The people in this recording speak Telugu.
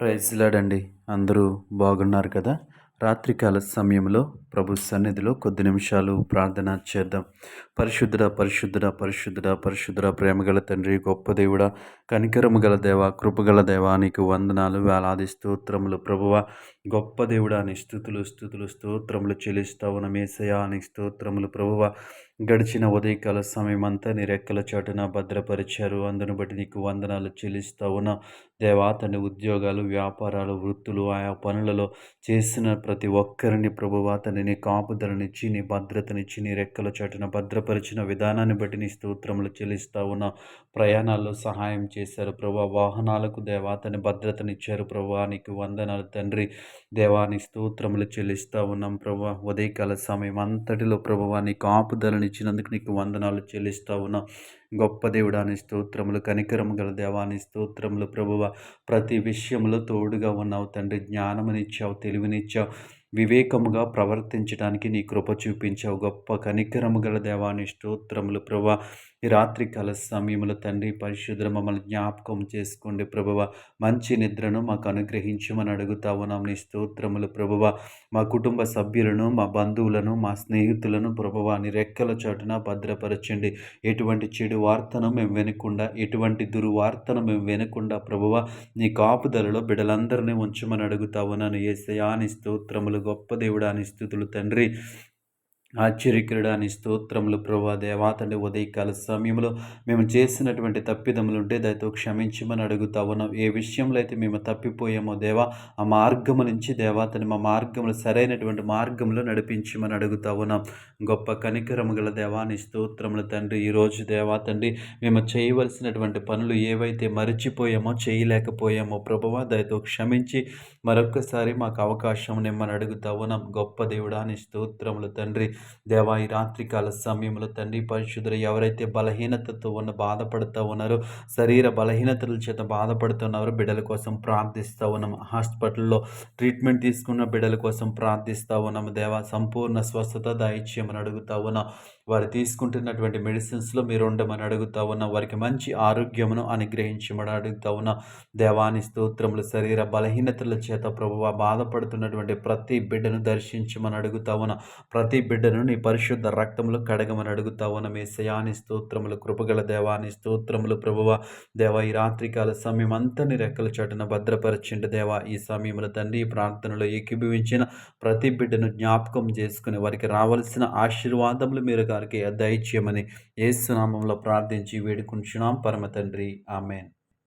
ప్రైజ్లాడండి అందరూ బాగున్నారు కదా? రాత్రికాల సమయంలో ప్రభు సన్నిధిలో కొద్ది నిమిషాలు ప్రార్థన చేద్దాం. పరిశుద్ధుడ పరిశుద్ధుడ పరిశుద్ధుడ పరిశుద్ధుడ ప్రేమగల తండ్రి గొప్ప దేవుడ కనికరము గల దేవ కృపగల దేవ నీకు వందనాలు వేలాది స్తోత్రములు ప్రభువ. గొప్ప దేవుడా నీ స్థుతులు స్థుతులు స్తోత్రములు చెల్లిస్తావు నమేసయా నీ స్తోత్రములు ప్రభువ. గడిచిన ఉదయకాల సమయం అంతా నీ రెక్కల చాటున భద్రపరిచారు. అందును బట్టి నీకు వందనాలు ఉన్న. దేవా తండ్రి ఉద్యోగాలు వ్యాపారాలు వృత్తులు ఆయా పనులలో చేసిన ప్రతి ఒక్కరిని ప్రభువా తండ్రి నీ కాపుదలనిచ్చి నీ భద్రతనిచ్చి నీ రెక్కల చాటున భద్రపరిచిన విధానాన్ని బట్టి నీ స్తోత్రములు చెల్లిస్తా ఉన్న. ప్రయాణాల్లో సహాయం చేశారు ప్రభు వాహనాలకు దేవా తన భద్రతనిచ్చారు ప్రభు నీకు వందనాలు తండ్రి. దేవాని స్తోత్రములు చెల్లిస్తా ఉన్నాం ప్రభు ఉదయకాల సమయం అంతటిలో ప్రభువా నీ ఇచ్చినందుకు నీకు వందనాలు చెల్లిస్తా ఉన్నా. గొప్ప దేవుడాని స్తోత్రములు కనికరము గల దేవాని స్తోత్రములు ప్రభువ. ప్రతి విషయంలో తోడుగా ఉన్నావు తండ్రి జ్ఞానమునిచ్చావు తెలివినిచ్చావు వివేకముగా ప్రవర్తించడానికి నీ కృప చూపించావు. గొప్ప కనికరము గల దేవాని స్తోత్రములు ప్రభా ఈ రాత్రి కాల సమయంలో తండ్రి పరిశుద్ర మమ్మల్ని జ్ఞాపకం చేసుకోండి ప్రభువ. మంచి నిద్రను మాకు అనుగ్రహించమని అడుగుతా ఉన్నాం నీ స్తోత్రములు ప్రభువ. మా కుటుంబ సభ్యులను మా బంధువులను మా స్నేహితులను ప్రభువ నీ రెక్కల చోటున భద్రపరచండి. ఎటువంటి చెడు వార్తను మేము వినకుండా ఎటువంటి దుర్వార్తను మేము వినకుండా ప్రభువ నీ కాపుదలలో బిడ్డలందరినీ ఉంచమని అడుగుతా ఉన్నాను ఏసయాని స్తోత్రములు గొప్ప దేవుడాని స్థుతులు తండ్రి. ఆశ్చర్యకరుడాని స్తోత్రములు ప్రభా దేవా తండ్రి ఉదయకాల సమయంలో మేము చేసినటువంటి తప్పిదములు ఉంటే దానితో క్షమించమని అడుగుతా ఉన్నాం. ఏ విషయంలో అయితే మేము తప్పిపోయామో దేవా ఆ మార్గము నుంచి దేవా తండ్రి మా మార్గంలో సరైనటువంటి మార్గంలో నడిపించమని అడుగుతా ఉన్నాం. గొప్ప కనికరము గల దేవాని స్తోత్రములు తండ్రి ఈరోజు దేవా తండ్రి మేము చేయవలసినటువంటి పనులు ఏవైతే మరిచిపోయామో చేయలేకపోయామో ప్రభువా దయతో క్షమించి మరొక్కసారి మాకు అవకాశం నిమ్మని అడుగుతా ఉన్నాం. గొప్ప దేవుడాని స్తోత్రములు తండ్రి దేవా ఈ రాత్రికాల సమయంలో తండ్రి పరిశుద్ధులు ఎవరైతే బలహీనతతో ఉన్న బాధపడుతూ ఉన్నారో శరీర బలహీనతల చేత బాధపడుతున్నారో బిడ్డల కోసం ప్రార్థిస్తూ ఉన్నాం. హాస్పిటల్లో ట్రీట్మెంట్ తీసుకున్న బిడ్డల కోసం ప్రార్థిస్తూ ఉన్నాము దేవా సంపూర్ణ స్వస్థత దాయిత్యమని అడుగుతా ఉన్నాం. వారు తీసుకుంటున్నటువంటి మెడిసిన్స్లో మీరు ఉండమని అడుగుతా ఉన్నా. వారికి మంచి ఆరోగ్యమును అనుగ్రహించమని అడుగుతా ఉన్నా. దేవాని స్తోత్రములు శరీర బలహీనతల చేత ప్రభువ బాధపడుతున్నటువంటి ప్రతి బిడ్డను దర్శించమని అడుగుతా ఉన్నా. ప్రతి బిడ్డ బిడ్డను నీ పరిశుద్ధ రక్తములు కడగమని అడుగుతా ఉన్నా మీ శయాని స్తోత్రములు కృపగల దేవాని స్తోత్రములు ప్రభువ. దేవ ఈ రాత్రికాల సమయం అంతా నీ రెక్కల చాటున భద్రపరచిండి దేవ. ఈ సమయంలో తండ్రి ప్రార్థనలో ఏకీభవించిన ప్రతి బిడ్డను జ్ఞాపకం చేసుకుని వారికి రావాల్సిన ఆశీర్వాదములు మీరు గారికి దయచేయమని ఏసునామంలో ప్రార్థించి వేడుకుంటున్నాం. పరమ తండ్రి. ఆమెన్.